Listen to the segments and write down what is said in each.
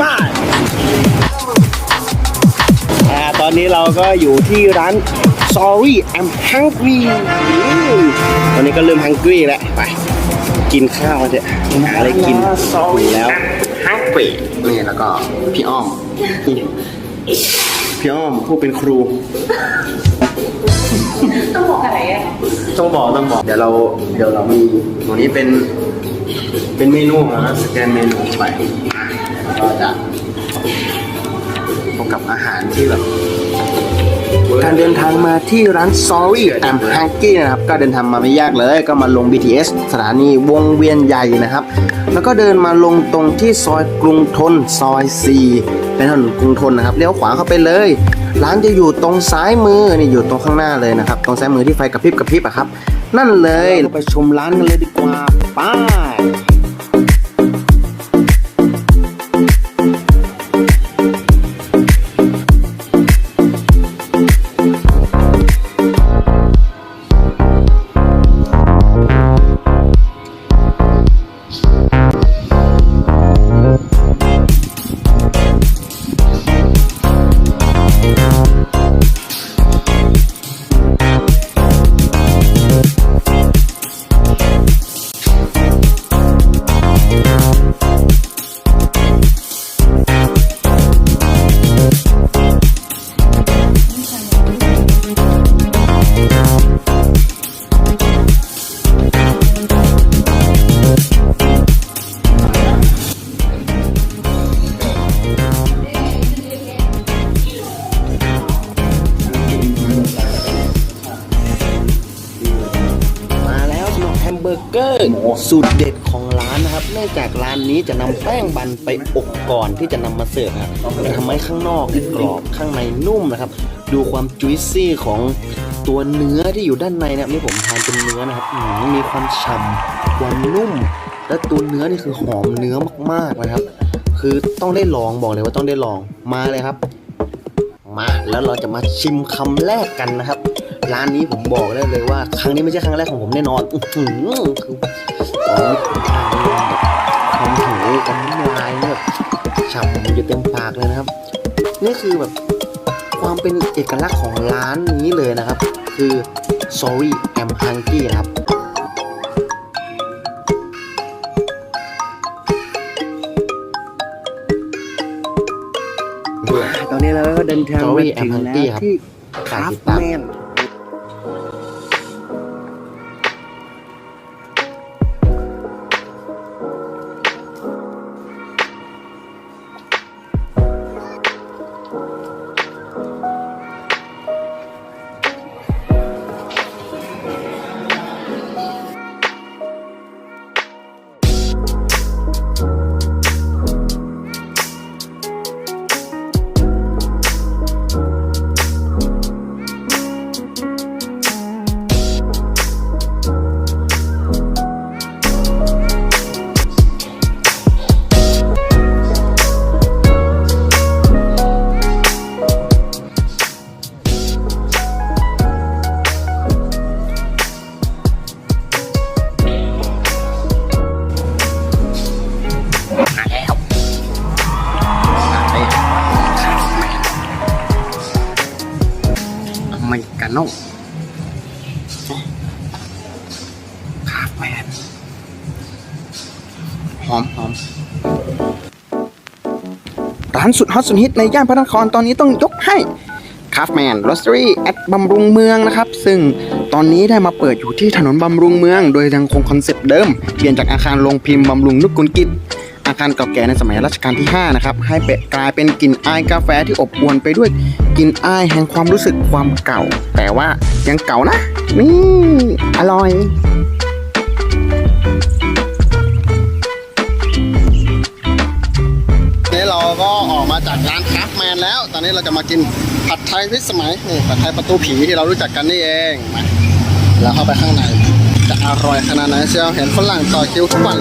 มาอ่ตอนนี้เราก็อยู่ที่ร้าน Sorry I'm hungry วันนี้ก็เริ่ม hungry แล้ว ไป กินข้าวกัเถอะหาอะไรกินแล้วฮักเปนี่แล้วก็พี่อ้อม พี่อ้อมผู้เป็นครู ต้องบอกอะไรอะ ต้องบอกต้องบอก เดี๋ยวเราเดี๋ยวเรามีตัวนี้เป็นเป็นเมนูนะสแกนเมนูไป ก็จะพบกับอาหารที่แบบการเดินทางมาที่ร้าน Sorry I'm Hungry นะครับ ก็เดินทางมาไม่ยากเลย ก็มาลง BTS สถานีวงเวียนใหญ่นะครับ แล้วก็เดินมาลงตรงที่ซอยกรุงทนซอย 4 เป็นถนนกรุงทนนะครับเลี้ยวขวาเข้าไปเลย ร้านจะอยู่ตรงซ้ายมือนี่อยู่ตรงข้างหน้าเลยนะครับ ตรงซ้ายมือที่ไฟกระพริบกระพริบอะครับ นั่นเลยเราไปชมร้านกันเลยดีกว่า ไป้ สูตรเด็ดของร้านนะครับ เนื่องจากร้านนี้จะนำแป้งบันไปอบก่อนที่จะนำมาเสิร์ฟครับจะทำให้ข้างนอกกรอบข้างในนุ่มนะครับ ดูความจุยซี่ของตัวเนื้อที่อยู่ด้านในนะครับนี่ผมทานเป็นเนื้อนะครับอืมมีความฉ่ำความนุ่ม และตัวเนื้อนี่คือหอมเนื้อมากๆนะครับ คือต้องได้ลองบอกเลยว่าต้องได้ลองมาเลยครับ มาแล้วเราจะมาชิมคำแรกกันนะครับ ร้านนี้ผมบอกได้เลยว่า ครั้งนี้ไม่ใช่ครั้งแรกของผมแน่นอนอื้อหือคือตอนนี้ผมทานแบบความหิวกับน้ำลายเนี่ยแบบฉ่ำอยู่เต็มปากเลยนะครับ นี่คือแบบความเป็นเอกลักษณ์ของร้านนี้เลยนะครับ คือ sorry I'm hungry นะครับตอนนี้เราก็เดินทาง Sorry มาถึง I'm แล้ว hungry ครับที่คฝากราฟติดตามแมน หอมหอมร้านสุดฮอตสุดฮิตในย่านพระนครตอนนี้ต้องยกให้คาฟแมนโรสเตอรี่แอดบำรุงเมืองนะครับ ซึ่งตอนนี้ได้มาเปิดอยู่ที่ถนนบำรุงเมือง โดยยังคงคอนเซปต์เดิม เปลี่ยนจากอาคารโรงพิมพ์บำรุงนุกกุลกิจ อาคารเก่าแก่ในสมัยรัชกาลที่ 5 นะครับ ให้เปกลายเป็นกลิ่นอายกาแฟที่อบอวลไปด้วยกลิ่นอายแห่งความรู้สึกความเก่า แต่ว่ายังเก่านะ นี่ อร่อย นี้เราก็ออกมาจากร้านคราฟแมนแล้ว ตอนนี้เราจะมากินผัดไทยพิสมัยนี่ผัดไทยประตูผีที่เรารู้จักกันนี่เองมาแล้วเข้าไปข้างใน จะอร่อยขนาดไหนเชียวเห็นฝรั่งต่อคิวทุกวัน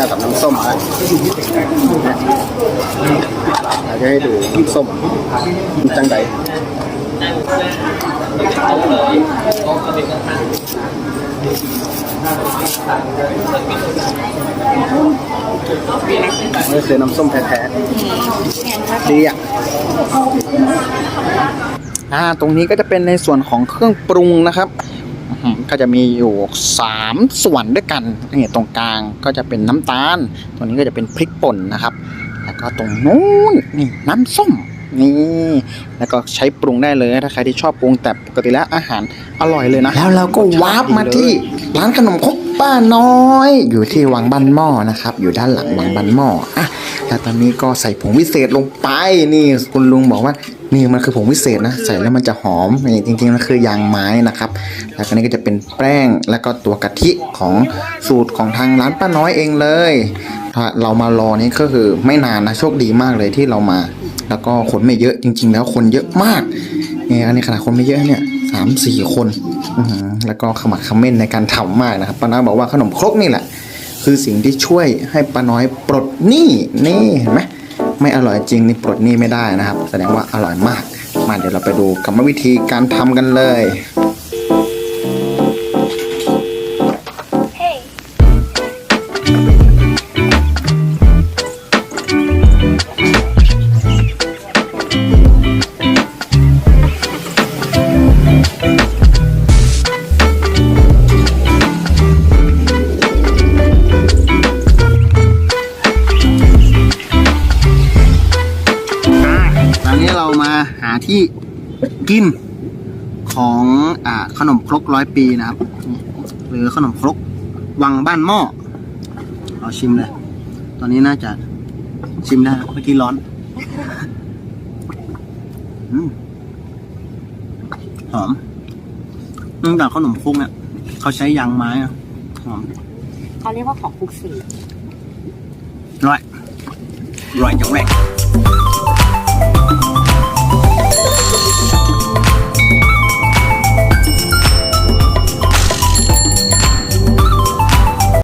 แก้วกับน้ำส้มนะเราจะให้ดูน้ำส้มจังใดนี่คือน้ำส้มแท้ๆดีอะอ่า ตรงนี้ก็จะเป็นในส่วนของเครื่องปรุงนะครับ ก็จะมีอยู่ 3 ส่วนด้วยกันนี่ตรงกลางก็จะเป็นน้ำตาล ตรงนี้ก็จะเป็นพริกป่นนะครับ แล้วก็ตรงนู้นนี่น้ำส้มนี่แล้วก็ใช้ปรุงได้เลยถ้าใครที่ชอบปรุงแต่ปกติแล้วอาหารอร่อยเลยนะ แล้วเราก็วาร์ปมาที่ร้านขนมครกป้าน้อย อยู่ที่วังบ้านหม้อนะครับ อยู่ด้านหลังวังบ้านหม้ออะแล้วตอนนี้ก็ใส่ผงวิเศษลงไปนี่คุณลุงบอกว่า นี่มันคือผงวิเศษนะ ใส่แล้วมันจะหอมนี่จริงๆมันคือยางไม้นะครับ แล้วก็นี้ก็จะเป็นแป้งแล้วก็ตัวกะทิของสูตรของทางร้านป้าน้อยเองเลยถ้าเรามารอนี่ก็คือไม่นานนะโชคดีมากเลยที่เรามา แล้วก็คนไม่เยอะจริง ๆ แล้วคนเยอะมากเนี่ยอันนี้ขนาดคนไม่เยอะเนี่ยสามสี่คนแล้วก็ขมักขม้นในการทำมากนะครับป้าน้อยบอกว่าขนมครกนี่แหละ คือสิ่งที่ช่วยให้ป้าน้อยปลดหนี้นี่เห็นไหม ไม่อร่อยจริงนี่ปลดหนี้ไม่ได้นะครับ แสดงว่าอร่อยมาก มาเดี๋ยวเราไปดูกรรมวิธีการทำกันเลย กินของอ่าขนมครกร้อยปีนะครับ หรือขนมครกวังบ้านหม้อเราชิมเลย ตอนนี้น่าจะชิมได้นะเมื่อกี้ร้อนอืมหอมเนื่องจากขนมครกเนี่ยเขาใช้ยางไม้อะหอมเขาเรียกว่าของฟุกสีร้อยร้อยจังแรก